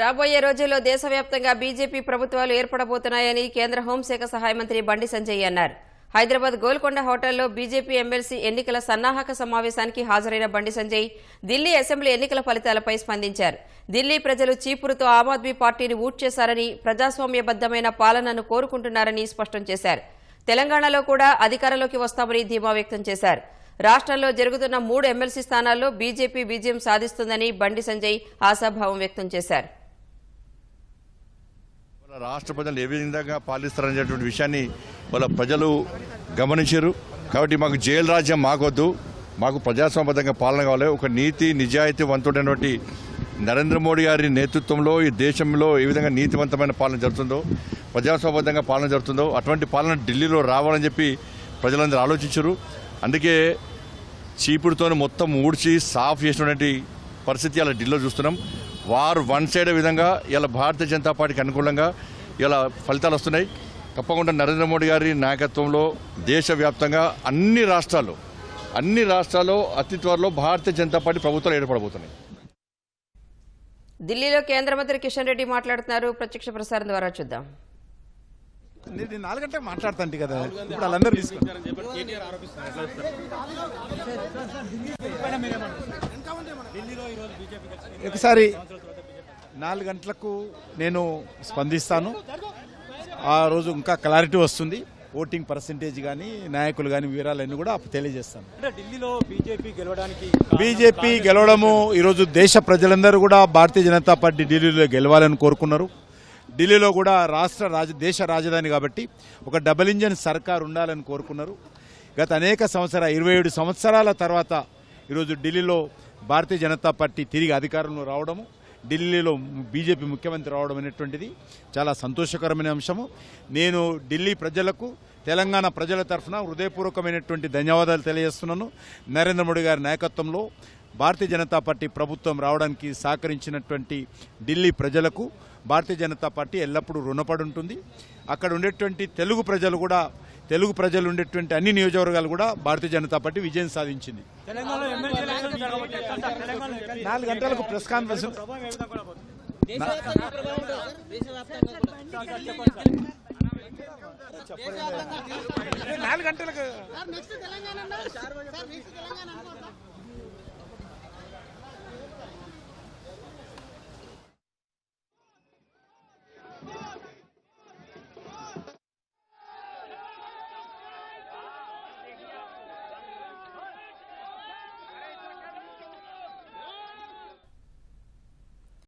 రాబోయే రోజుల్లో దేశవ్యాప్తంగా బీజేపీ ప్రభుత్వాలు ఏర్పడబోతున్నాయని కేంద్ర హోంశాఖ సహాయ మంత్రి బండి సంజయ్ అన్నారు. హైదరాబాద్ గోల్కొండ హోటల్లో బీజేపీ ఎమ్మెల్సీ ఎన్నికల సన్నాహక సమావేశానికి హాజరైన బండి సంజయ్ ఢిల్లీ అసెంబ్లీ ఎన్నికల ఫలితాలపై స్పందించారు. ఢిల్లీ ప్రజలు చీపురుతో ఆమ్ ఆద్మీ పార్టీని ఊట్ చేశారని ప్రజాస్వామ్యబద్దమైన పాలనను కోరుకుంటున్నారని స్పష్టం చేశారు. తెలంగాణలో కూడా అధికారంలోకి వస్తామని ధీమా వ్యక్తం చేశారు. రాష్ట్రంలో జరుగుతున్న మూడు ఎమ్మెల్సీ స్థానాల్లో బీజేపీ విజయం సాధిస్తుందని బండి సంజయ్ ఆశాభావం వ్యక్తం చేశారు. రాష్ట్ర ప్రజలు ఏ విధంగా పాలిస్తారనేటువంటి విషయాన్ని వాళ్ళ ప్రజలు గమనించారు. కాబట్టి మాకు జైలు రాజ్యం మాకొద్దు. మాకు ప్రజాస్వామ్యబద్ధంగా పాలన కావాలి. ఒక నీతి నిజాయితీ వంతుడైనటువంటి నరేంద్ర మోడీ గారి నేతృత్వంలో ఈ దేశంలో ఏ విధంగా నీతివంతమైన పాలన జరుగుతుందో ప్రజాస్వామ్యబద్ధంగా పాలన జరుగుతుందో అటువంటి పాలన ఢిల్లీలో రావాలని చెప్పి ప్రజలందరూ ఆలోచించారు. అందుకే చీపుడుతో మొత్తం ఊడ్చి సాఫ్ చేసినటువంటి పరిస్థితి అలా ఢిల్లీలో చూస్తున్నాం. వారు వన్ సైడ్ విధంగా ఇలా భారతీయ జనతా పార్టీకి అనుకూలంగా ఇలా ఫలితాలు వస్తున్నాయి. తప్పకుండా నరేంద్ర మోడీ గారి నాయకత్వంలో దేశవ్యాప్తంగా అన్ని రాష్ట్రాల్లో అన్ని రాష్ట్రాల్లో అతి త్వరలో భారతీయ జనతా పార్టీ ప్రభుత్వాలు ఏర్పడబోతున్నాయి. ఢిల్లీలో కేంద్ర మంత్రి కిషన్ రెడ్డి మాట్లాడుతున్నారు. ప్రత్యక్ష ప్రసారం ద్వారా చూద్దాం. నేను నాలుగు గంటలకు మాట్లాడతాంటి కదా. ఇప్పుడు వాళ్ళందరూ ఒకసారి నాలుగు గంటలకు నేను స్పందిస్తాను. ఆ రోజు ఇంకా క్లారిటీ వస్తుంది. ఓటింగ్ పర్సంటేజ్ కానీ నాయకులు కానీ వివరాలన్నీ కూడా అప్పుడు తెలియజేస్తాను. అంటే ఢిల్లీలో బీజేపీ గెలవడానికి బీజేపీ గెలవడము ఈరోజు దేశ ప్రజలందరూ కూడా భారతీయ జనతా పార్టీ ఢిల్లీలో గెలవాలని కోరుకున్నారు. ఢిల్లీలో కూడా రాష్ట్ర రాజ దేశ రాజధాని కాబట్టి ఒక డబుల్ ఇంజన్ సర్కార్ ఉండాలని కోరుకున్నారు. గత అనేక సంవత్సరాల ఇరవై ఏడు సంవత్సరాల తర్వాత ఈరోజు ఢిల్లీలో భారతీయ జనతా పార్టీ తిరిగి అధికారంలో రావడము. ఢిల్లీలో బీజేపీ ముఖ్యమంత్రి రావడం అనేటువంటిది చాలా సంతోషకరమైన అంశము. నేను ఢిల్లీ ప్రజలకు తెలంగాణ ప్రజల తరఫున హృదయపూర్వకమైనటువంటి ధన్యవాదాలు తెలియజేస్తున్నాను. నరేంద్ర మోడీ గారి నాయకత్వంలో భారతీయ జనతా పార్టీ ప్రభుత్వం రావడానికి సహకరించినటువంటి ఢిల్లీ ప్రజలకు భారతీయ జనతా పార్టీ ఎల్లప్పుడూ రుణపడి ఉంటుంది అక్కడ ఉండేటువంటి తెలుగు ప్రజలు కూడా తెలుగు ప్రజలు ఉండేటువంటి అన్ని నియోజకవర్గాలు కూడా భారతీయ జనతా పార్టీ విజయం సాధించింది. నాలుగు గంటలకు ప్రెస్ కాన్ఫరెన్స్? నాలుగు గంటలకు.